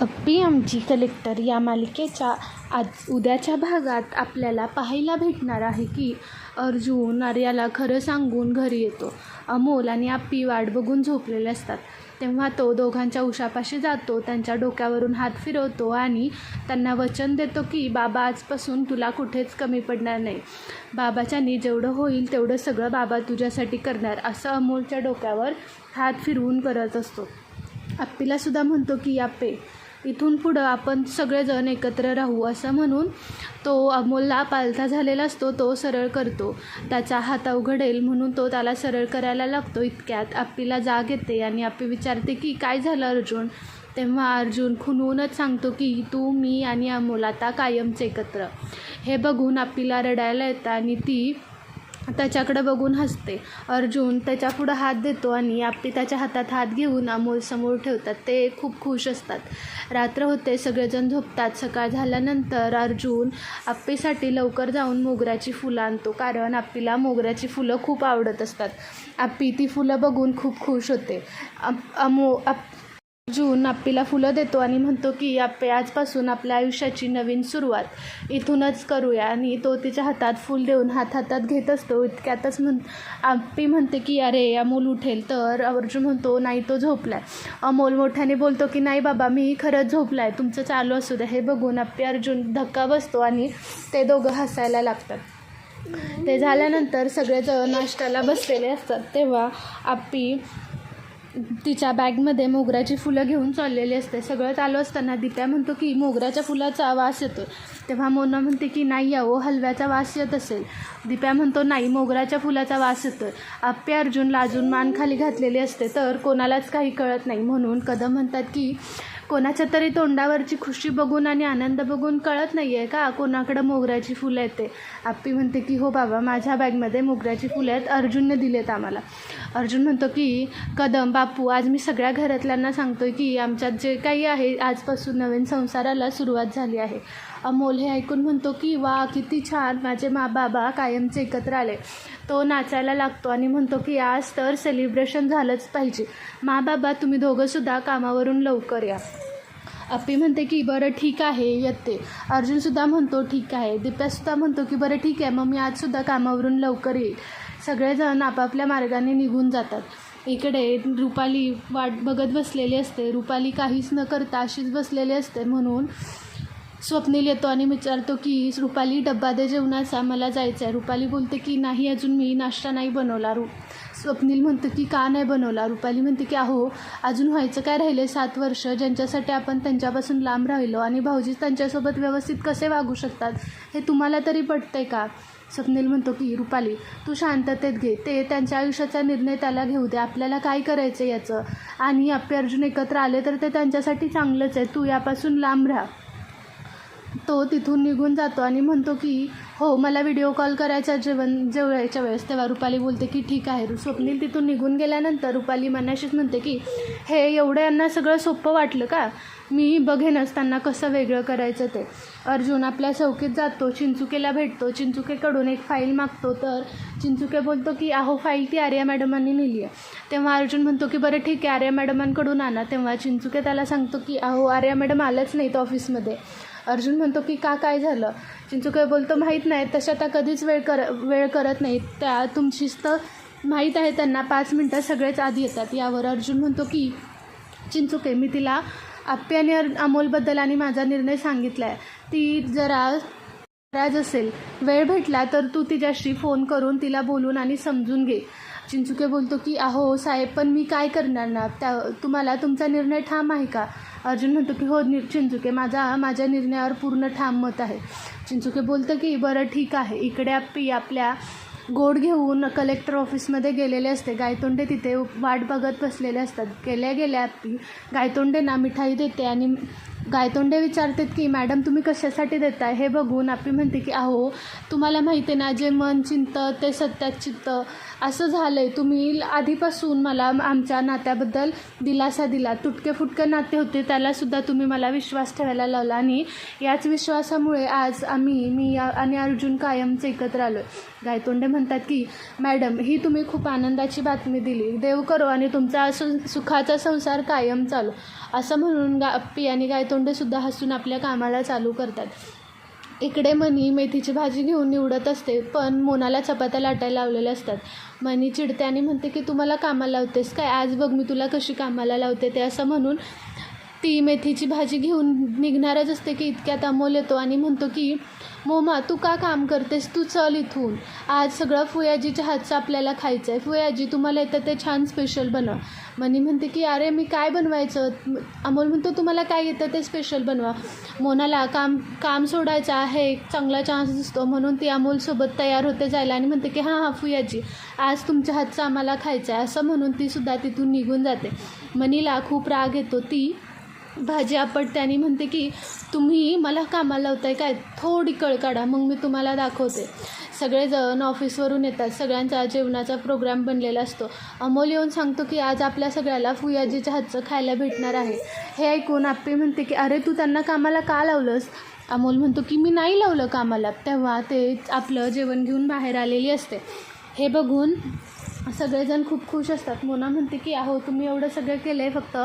अप्पी आमची कलेक्टर या मालिकेच्या आज उद्याच्या भागात आपल्याला पाहायला भेटणार आहे की अर्जुन आर्याला खरं सांगून घरी येतो. अमोल आणि आप्पी वाट बघून झोपलेले असतात. तेव्हा तो दोघांच्या उशापाशी जातो त्यांच्या डोक्यावरून हात फिरवतो आणि त्यांना वचन देतो की बाबा आजपासून तुला कुठेच कमी पडणार नाही. बाबाच्यानी जेवढं होईल तेवढं सगळं बाबा तुझ्यासाठी करणार असं अमोलच्या डोक्यावर हात फिरवून करत असतो. आप्पीलासुद्धा म्हणतो की आप्पे इथून पुढं आपण सगळेजण एकत्र राहू असं म्हणून तो अमोलला पालथा झालेला असतो तो सरळ करतो. त्याचा हात अवघडेल म्हणून तो त्याला सरळ करायला लागतो. इतक्यात आप्पीला जाग येते आणि आप्पी विचारते की काय झालं अर्जुन? तेव्हा अर्जुन खुनवूनच सांगतो की तू मी आणि अमोल आता कायमचे एकत्र. हे बघून आप्पीला रडायला येतं आणि ती त्याच्याकडं बघून हसते. अर्जुन त्याच्या पुढं हात देतो आणि आप्पी त्याच्या हातात हात घेऊन अमोल समोर ठेवतात. ते खूप खुश असतात. रात्र होते सगळेजण झोपतात. सकाळ झाल्यानंतर अर्जुन आप्पीसाठी लवकर जाऊन मोगऱ्याची फुलं आणतो. कारण आप्पीला मोगऱ्याची फुलं खूप आवडत असतात. आप्पी ती फुलं बघून खूप खुश होते. अप अमो आप जून आप्पीला फुलं देतो आणि म्हणतो की आप्पे आजपासून आपल्या आयुष्याची नवीन सुरुवात. इथूनच करूया. आणि तो तिच्या हातात फूल देऊन हात हातात घेत असतो. इतक्यातच म्हण आप्पी म्हणते की अरे अमोल उठेल. तर अर्जुन म्हणतो नाही तो झोपलाय. अमोल मोठ्याने बोलतो की नाही बाबा मी खरंच झोपलाय. तुमचं चालू असू द्या हे बघून आप्पी अर्जुन धक्का बसतो आणि ते दोघं हसायला लागतात. ते झाल्यानंतर सगळेजण नाश्त्याला बसलेले असतात. तेव्हा आप्पी तिच्या बॅगमध्ये मोगऱ्याची फुलं घेऊन चाललेली असते. सगळं चालू असताना दिप्या म्हणतो की मोगऱ्याच्या फुलाचा वास येतो तेव्हा मोना म्हणते की नाही अहो हलव्याचा वास येत असेल. दिप्या म्हणतो नाही मोगऱ्याच्या फुलाचा वास येतो आप्पे अर्जुन लाजून मान खाली घातलेली असते तर कोणालाच काही कळत नाही. म्हणून कदम म्हणतात की कोणाच्या तरी तोंडावरची खुशी बघून आणि आनंद बघून कळत नाही आहे का? कोणाकडं मोगऱ्याची फुलं येते? आप्पी म्हणते की हो बाबा माझ्या बॅगमध्ये मोगऱ्याची फुलं आहेत. अर्जुनने दिलेत आम्हाला. अर्जुन म्हणतो की कदम बापू आज मी सगळ्या घरातल्यांना सांगतो आहे की आमच्यात जे काही आहे आजपासून नवीन संसाराला सुरुवात झाली आहे. अमोल हे ऐकून म्हणतो की वा किती छान माझे मा बाबा कायमचे एकत्र आले. तो नाचायला लागतो आणि म्हणतो की आज तर सेलिब्रेशन झालंच पाहिजे. मा बाबा तुम्ही दोघंसुद्धा कामावरून लवकर या. अप्पी म्हणते की बरं ठीक आहे येते. अर्जुनसुद्धा म्हणतो ठीक आहे. दिप्यासुद्धा म्हणतो की बरं ठीक आहे मग मी आजसुद्धा कामावरून लवकर येईल. सगळेजण आपापल्या मार्गाने निघून जातात. इकडे रुपाली वाट बघत बसलेली असते. रुपाली काहीच न करता अशीच बसलेली असते म्हणून स्वप्नील येतो आणि विचारतो की रुपाली डब्बा दे जेवणाचा मला जायचं आहे रुपाली बोलते की नाही अजून मी नाश्ता नाही बनवला रु. स्वप्नील म्हणतं की का नाही बनवला? रुपाली म्हणते की अहो अजून व्हायचं काय राहिले सात वर्ष? ज्यांच्यासाठी आपण त्यांच्यापासून लांब राहिलो आणि भाऊजी त्यांच्यासोबत व्यवस्थित कसे वागू शकतात? हे तुम्हाला तरी पटतंय का? स्वप्नील म्हणतो की रुपाली तू शांततेत घे. ते त्यांच्या आयुष्याचा निर्णय त्याला घेऊ दे. आपल्याला काय करायचं याचं? आणि आपले अर्जुन एकत्र आले तर ते त्यांच्यासाठी चांगलंच आहे. तू यापासून लांब राहा. तो तिथून निघून जातो आणि म्हणतो की हो मला व्हिडिओ कॉल करायचा जेवण जेवायच्या वेळेस. तेव्हा रुपाली बोलते की ठीक आहे. स्वप्नील तिथून निघून गेल्यानंतर रुपाली मनाशीच म्हणते की हे एवढं यांना सगळं सोपं वाटलं का? मी बघेनच त्यांना कसं वेगळं करायचं ते. अर्जुन आपल्या चौकीत जातो चिंचुकेला भेटतो. चिंचुकेकडून एक फाईल मागतो. तर चिंचुके बोलतो की अहो फाईल ती आर्या मॅडमांनी नेली आहे. तेव्हा अर्जुन म्हणतो की बरं ठीक आहे आर्या मॅडमांकडून आणा. तेव्हा चिंचुके त्याला सांगतो की अहो आर्या मॅडम आल्याच नाहीत ऑफिसमध्ये अर्जुन म्हणतो की का काय झालं? चिंचुके बोलतो माहीत नाही तशा त्या कधीच वेळ कर वेळ करत नाहीत. त्या तुमचीच तर माहीत आहे त्यांना. पाच मिनटं सगळेच आधी येतात. यावर अर्जुन म्हणतो की चिंचुके मी तिला आप्पी आणि अमोलबद्दल आणि माझा निर्णय सांगितला आहे ती जरा नाराज असेल. वेळ भेटला तर तू तिच्याशी फोन करून तिला बोलून आणि समजून घे. चिंचुके बोलतो की अहो साहेब पण मी काय करणार ना? त्या तुम्हाला तुमचा निर्णय ठाम आहे का? अर्जुन म्हणतो की हो नि चिंचुके माझा माझ्या निर्णयावर पूर्ण ठाम मत आहे. चिंचुके बोलतं की बरं ठीक आहे. इकडे आप्पी आपल्या गोड घेऊन कलेक्टर ऑफिसमध्ये गेलेले असते. गायतोंडे तिथे वाट बघत बसलेले असतात. गेल्या गेल्या गायतोंडेंना मिठाई देते आणि गायतोंडे विचारतात की मॅडम तुम्ही कशासाठी देताय? हे बघून आपली म्हणते की अहो तुम्हाला माहिती आहे ना जे मन चिंतं ते सत्यात चित्तं. असं झालं आहे तुम्ही आधीपासून मला आमच्या नात्याबद्दल दिलासा दिला. तुटके फुटके नाते होते त्यालासुद्धा तुम्ही मला विश्वास ठेवायला लावला. आणि याच विश्वासामुळे आज आम्ही मी आणि अर्जुन कायमचे एकत्र आलो आहे गायतोंडे म्हणतात की मॅडम ही तुम्ही खूप आनंदाची बातमी दिली. देव करो आणि तुमचा सु सुखाचा संसार कायम चालू. असं म्हणून गा पी आणि गाय तोंडेसुद्धा हसून आपल्या कामाला चालू करतात. इकडे मनी मेथीची भाजी घेऊन निवडत असते पण मोनाला चपात्या लाटायला लावलेल्या असतात. मनी चिडते आणि म्हणते की तू मला कामाला लावतेस काय? आज बघ मी तुला कशी कामाला लावते ते असं म्हणून ती मेथीची भाजी घेऊन निघणारच असते की इतक्यात अमोल येतो आणि म्हणतो की मोमा तू का काम करतेस? तू चल इथून. आज सगळं फुयाजीच्या हातचं आपल्याला खायचं आहे फुयाजी तुम्हाला येतं ते छान स्पेशल बनव. मनी म्हणते की अरे मी काय बनवायचं? अमोल म्हणतो तुम्हाला काय येतं ते स्पेशल बनवा. मोनाला काम काम सोडायचं आहे. एक चांगला चान्स दिसतो. म्हणून ती अमोलसोबत तयार होते जायला आणि म्हणते की हां हां फुयाजी आज तुमच्या हातचं आम्हाला खायचं आहे असं म्हणून ती सुद्धा तिथून निघून जाते. मनीला खूप राग येतो. ती भाजी आपटते त्याने म्हणते की तुम्ही मला कामाला लावताय काय? थोडी कळ काढा मग मी तुम्हाला दाखवते. सगळेजण ऑफिसवरून येतात. सगळ्यांचा जेवणाचा प्रोग्राम बनलेला असतो. अमोल येऊन सांगतो की आज आपल्या सगळ्याला फुयाजीच्या हातचं खायला भेटणार आहे. हे ऐकून आप्पी म्हणते की अरे तू त्यांना कामाला का लावलंस? अमोल म्हणतो की मी नाही लावलं कामाला. तेव्हा ते आपलं जेवण घेऊन बाहेर आलेली असते. हे बघून सगळेजण खूप खुश असतात. मोना म्हणते की अहो तुम्ही एवढं सगळं केलं आहे फक्त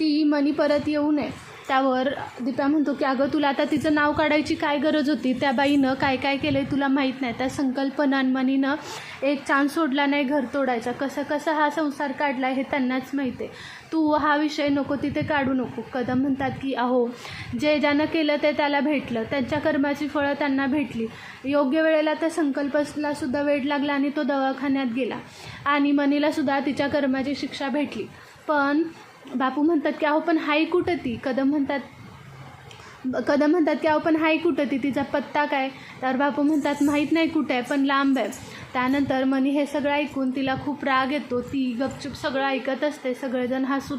ती मनी परत येऊ नये. त्यावर दीपा म्हणतो की अगं तुला आता तिचं नाव काढायची काय गरज होती? त्या बाईनं काय काय केलं आहे तुला माहीत नाही. त्या संकल्पनांमनीनं एक चान्स सोडला नाही घर तोडायचा. कसं कसं हा संसार काढला हे त्यांनाच माहीत आहे तू हा विषय नको तिथे काढू नको. कदम म्हणतात की अहो जे ज्यानं केलं ते त्याला भेटलं. त्यांच्या कर्माची फळं त्यांना भेटली. योग्य वेळेला त्या संकल्पला सुद्धा वेळ लागला आणि तो दवाखान्यात गेला. आणि मनीलासुद्धा तिच्या कर्माची शिक्षा भेटली. पण बापू म्हणतात की अहो पण हाय कुठं ती? कदम म्हणतात कदम म्हणतात की अहो पण हाय कुठं ती? तिचा पत्ता काय? तर बापू म्हणतात माहीत नाही कुठं आहे पण लांब आहे. त्यानंतर मनी हे सगळं ऐकून तिला खूप राग येतो. ती गपचूप सगळं ऐकत असते. सगळेजण हसू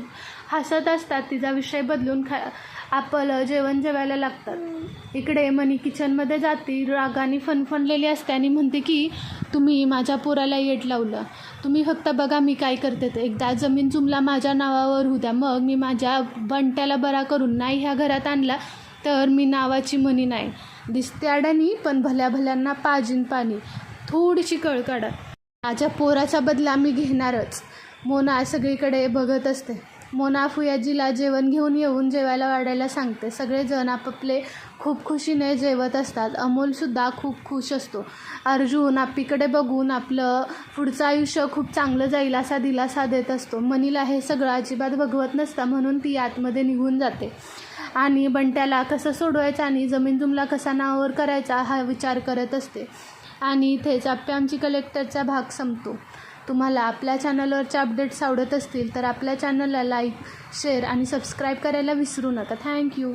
हसत असतात. तिचा विषय बदलून खा आपलं जेवण जेवायला लागतात. इकडे मनी किचनमध्ये जाते. रागाने फणफणलेली असते आणि म्हणते की तुम्ही माझ्या पोराला येट लावलं. तुम्ही फक्त बघा मी काय करते ते. एकदा जमीन जुमला माझ्या नावावर होऊ द्या. मग मी माझ्या बंट्याला बरा करून नाही ह्या घरात आणला तर मी नावाची मनी नाही. दिसते अडाणी पण भल्या भल्यांना पाजीन पाणी. थोडीशी कळ काढा माझ्या पोराचा बदला मी घेणारच. मोना सगळीकडे बघत असते. मोना फुयाजीला जेवण घेऊन येऊन जेवायला वाढायला सांगते. सगळेजण आपापले खूप खुशीने जेवत असतात. अमोलसुद्धा खूप खुश असतो. अर्जुन आप्पीकडे बघून आपलं पुढचं आयुष्य खूप चांगलं जाईल असा दिलासा देत असतो. मनीला हे सगळं अजिबात बघवत नसतं म्हणून ती आतमध्ये निघून जाते. आणि बंट्याला कसं सोडवायचं आणि जमीन जुमला कसा नावावर करायचा हा विचार करत असते. आणि इथेच आप्पे आमची कलेक्टरचा भाग संपतो. तुम्हाला आपल्या चॅनलवरचे अपडेट्स आवडत असतील तर आपल्या चॅनलला लाईक शेअर आणि सबस्क्राईब करायला विसरू नका. थँक्यू